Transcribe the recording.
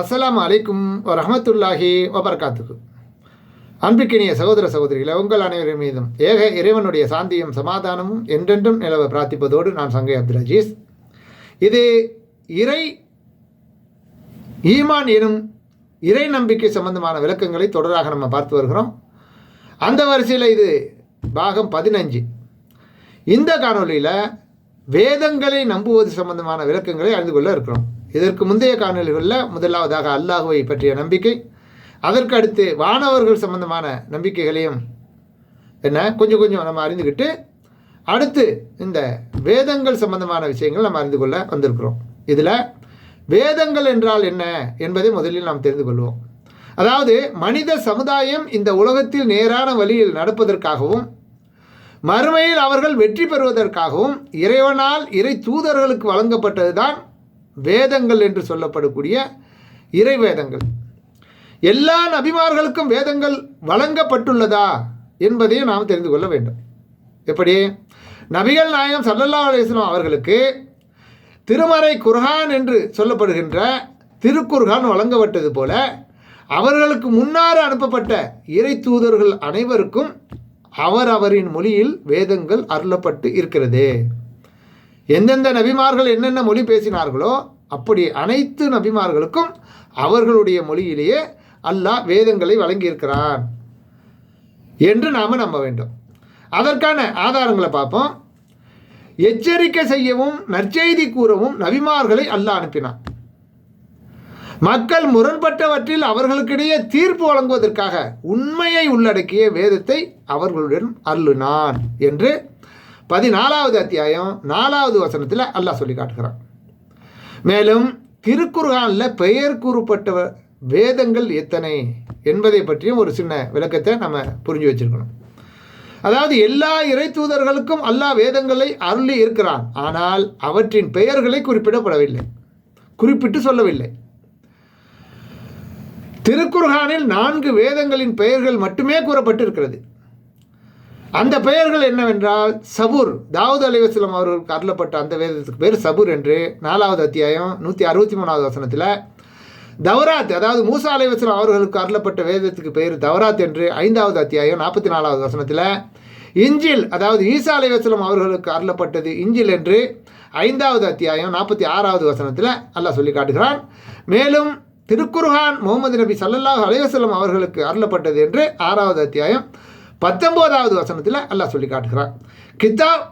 அஸ்ஸலாமு அலைக்கும் வரஹமத்துல்லாஹி வபர்காத்துக்கு அன்பிக்கினிய சகோதர சகோதரிகளை உங்கள் அனைவரின் மீதும் ஏக இறைவனுடைய சாந்தியும் சமாதானமும் என்றென்றும் நிலவ பிரார்த்திப்பதோடு நான் சங்கை அப்துல் அஜீஸ். இது இறை ஈமான் எனும் இறை நம்பிக்கை சம்பந்தமான விளக்கங்களை தொடராக நம்ம பார்த்து வருகிறோம். அந்த வரிசையில் இது பாகம் பதினஞ்சு. இந்த காணொளியில் வேதங்களை நம்புவது சம்பந்தமான விளக்கங்களை அறிந்து கொள்ள இருக்கிறோம். இதற்கு முந்தைய காணொலிகளில் முதலாவதாக அல்லாஹுவை பற்றிய நம்பிக்கை அதற்கு அடுத்து வானவர்கள் சம்பந்தமான நம்பிக்கைகளையும் என்ன கொஞ்சம் கொஞ்சம் நம்ம அறிந்துக்கிட்டு அடுத்து இந்த வேதங்கள் சம்பந்தமான விஷயங்கள் நம்ம அறிந்து கொள்ள வந்திருக்கிறோம். இதில் வேதங்கள் என்றால் என்ன என்பதை முதலில் நாம் தெரிந்து கொள்வோம். அதாவது மனித சமுதாயம் இந்த உலகத்தில் நேரான வழியில் நடப்பதற்காகவும் மறுமையில் அவர்கள் வெற்றி பெறுவதற்காகவும் இறைவனால் இறை தூதர்களுக்கு வழங்கப்பட்டதுதான் வேதங்கள் என்று சொல்லப்படக்கூடிய இறை வேதங்கள். எல்லா நபிமார்களுக்கும் வேதங்கள் வழங்கப்பட்டுள்ளதா என்பதையும் நாம் தெரிந்து கொள்ள வேண்டும். எப்படி? நபிகள் நாயகம் சல்லல்லா அலிஸ்லாம் அவர்களுக்கு திருமறை குர்ஹான் என்று சொல்லப்படுகின்ற திருக்குர்ஹான் வழங்கப்பட்டது போல அவர்களுக்கு முன்னாறு அனுப்பப்பட்ட இறை தூதர்கள் அனைவருக்கும் அவர் அவரின் மொழியில் வேதங்கள் அருளப்பட்டு இருக்கிறது. எந்தெந்த நபிமார்கள் என்னென்ன மொழி பேசினார்களோ அப்படி அனைத்து நபிமார்களுக்கும் அவர்களுடைய மொழியிலேயே அல்லாஹ் வேதங்களை வழங்கியிருக்கிறார் என்று நாம் நம்ப வேண்டும். அதற்கான ஆதாரங்களை பார்ப்போம். எச்சரிக்கை செய்யவும் நற்செய்தி கூறவும் நபிமார்களை அல்லாஹ் அனுப்பினான். மக்கள் முரண்பட்டவற்றில் அவர்களுக்கிடையே தீர்ப்பு வழங்குவதற்காக உண்மையை உள்ளடக்கிய வேதத்தை அவர்களுடன் அருளினான் என்று பதினாலாவது அத்தியாயம் நாலாவது வசனத்தில் அல்லாஹ் சொல்லி காட்டுகிறான். மேலும் திருக்குர்ஆனில் பெயர் கூறப்பட்ட வேதங்கள் எத்தனை என்பதை பற்றியும் ஒரு சின்ன விளக்கத்தை நம்ம புரிஞ்சு வச்சிருக்கணும். அதாவது எல்லா இறை தூதர்களுக்கும் அல்லாஹ் வேதங்களை அருளி இருக்கிறான். ஆனால் அவற்றின் பெயர்களை குறிப்பிடப்படவில்லை. குறிப்பிட்டு சொல்லவில்லை. திருக்குர்ஹானில் நான்கு வேதங்களின் பெயர்கள் மட்டுமே கூறப்பட்டிருக்கிறது. அந்த பெயர்கள் என்னவென்றால் சபூர் தாவூத் அலைவாஸ்லம் அவர்களுக்கு அருளப்பட்ட அந்த வேதத்துக்கு பேர் சபூர் என்று நாலாவது அத்தியாயம் நூற்றி அறுபத்தி மூணாவது வசனத்தில் தவராத் அதாவது மூசா அலைவாஸ்லம் அவர்களுக்கு அருளப்பட்ட வேதத்துக்கு பெயர் தவராத் என்று ஐந்தாவது அத்தியாயம் நாற்பத்தி நாலாவது வசனத்தில் இஞ்சில் அதாவது ஈசா அலைவாஸ்லம் அவர்களுக்கு அருளப்பட்டது இஞ்சில் என்று ஐந்தாவது அத்தியாயம் நாற்பத்தி ஆறாவது வசனத்தில் அல்லாஹ் சொல்லி காட்டுகிறான். மேலும் திருக்குர்ஹான் முகமது நபி சல்லல்லாஹ் அலைவசல்லம் அவர்களுக்கு அருளப்பட்டது என்று ஆறாவது அத்தியாயம் பத்தொம்போதாவது வசனத்தில் அல்லாஹ் சொல்லி காட்டுகிறார் கிதாப்